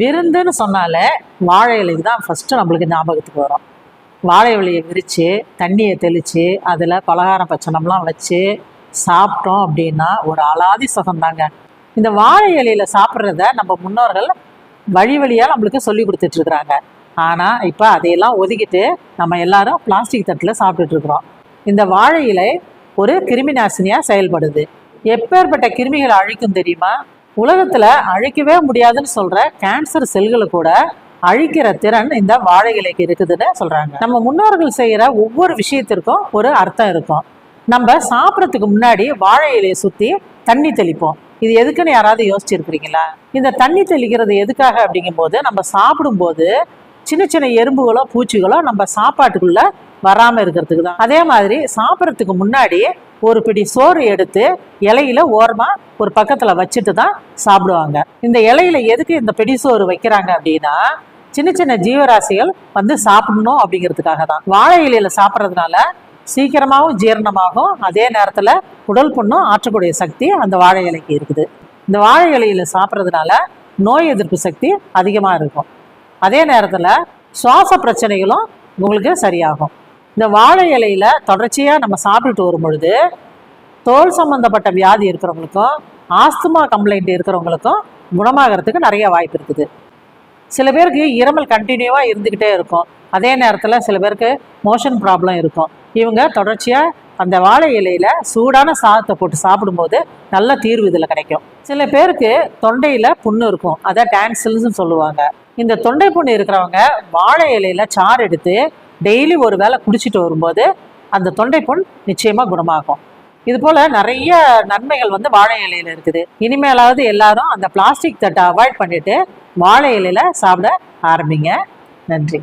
விருந்துன்னு சொன்னாலே வாழை இலைக்கு தான் ஃபஸ்ட்டு நம்மளுக்கு ஞாபகத்துக்கு வரும். வாழை இலையை விரித்து தண்ணியை தெளித்து அதில் பலகாரம் பச்சனம்லாம் வச்சு சாப்பிட்டோம் அப்படின்னா ஒரு அலாதி சுகம்தாங்க. இந்த வாழை இலையில சாப்பிட்றத நம்ம முன்னோர்கள் வழி வழியாக நம்மளுக்கு சொல்லி கொடுத்துட்ருக்குறாங்க ஆனால் இப்போ அதையெல்லாம் ஒதுக்கிட்டு நம்ம எல்லாரும் பிளாஸ்டிக் தட்டில் சாப்பிட்டுட்டு இருக்கிறோம். இந்த வாழை இலை ஒரு கிருமி நாசினியாக செயல்படுது. எப்பேற்பட்ட கிருமிகளை அழிக்கும் தெரியுமா? உலகத்தில் அழிக்கவே முடியாதுன்னு சொல்கிற கேன்சர் செல்களை கூட அழிக்கிற திறன் இந்த வாழை இலைக்கு இருக்குதுன்னு சொல்கிறாங்க நம்ம முன்னோர்கள் செய்கிற ஒவ்வொரு விஷயத்திற்கும் ஒரு அர்த்தம் இருக்கும். நம்ம சாப்பிட்றதுக்கு முன்னாடி வாழை இலையை சுற்றி தண்ணி தெளிப்போம். இது எதுக்குன்னு யாராவது யோசிச்சிருக்கிறீங்களா? இந்த தண்ணி தெளிக்கிறது எதுக்காக அப்படிங்கும்போது நம்ம சாப்பிடும்போது சின்ன சின்ன எறும்புகளோ பூச்சிகளோ நம்ம சாப்பாட்டுக்குள்ள வராமல் இருக்கிறதுக்கு தான். அதே மாதிரி சாப்பிட்றதுக்கு முன்னாடி ஒரு பிடி சோறு எடுத்து இலையில ஓரமா ஒரு பக்கத்துல வச்சுட்டு தான் சாப்பிடுவாங்க. இந்த இலையில எதுக்கு இந்த பிடி சோறு வைக்கிறாங்க அப்படின்னா சின்ன சின்ன ஜீவராசிகள் வந்து சாப்பிடணும் அப்படிங்கிறதுக்காக தான். வாழை இலையில சாப்பிட்றதுனால சீக்கிரமாகவும் ஜீரணமாகும். அதே நேரத்தில் உடல் புண்ணும் ஆற்றக்கூடிய சக்தி அந்த வாழை இலைக்கு இருக்குது. இந்த வாழை இலையில சாப்பிட்றதுனால நோய் எதிர்ப்பு சக்தி அதிகமாக இருக்கும். அதே நேரத்தில் சுவாச பிரச்சனைகளும் உங்களுக்கு சரியாகும். இந்த வாழை இலையில தொடர்ச்சியாக நம்ம சாப்பிட்டுட்டு வரும் பொழுது தோல் சம்பந்தப்பட்ட வியாதி இருக்கிறவங்களுக்கும் ஆஸ்துமா கம்ப்ளைண்ட் இருக்கிறவங்களுக்கும் குணமாகறதுக்கு நிறைய வாய்ப்பு இருக்குது. சில பேருக்கு இருமல் கண்டினியூவாக இருந்துக்கிட்டே இருக்கும். அதே நேரத்தில் சில பேருக்கு மோஷன் ப்ராப்ளம் இருக்கும். இவங்க தொடர்ச்சியாக அந்த வாழை இலையில சூடான சாதத்தை போட்டு சாப்பிடும்போது நல்ல தீர்வு இதில் கிடைக்கும். சில பேருக்கு தொண்டையில் புண்ணு இருக்கும். அதை டான்சில்ஸ்னு சொல்லுவாங்க. இந்த தொண்டை புண்ணு இருக்கிறவங்க வாழை இலையில சாறு எடுத்து டெய்லி ஒரு வேளை குடிச்சிட்டு வரும்போது அந்த தொண்டை புண் நிச்சயமாக குணமாகும். இது போல நிறைய நன்மைகள் வந்து வாழை இலையில இருக்குது. இனிமேலாவது எல்லாரும் அந்த பிளாஸ்டிக் தட்டை அவாய்ட் பண்ணிட்டு வாழை இலையில சாப்பிட ஆரம்பிங்க. நன்றி.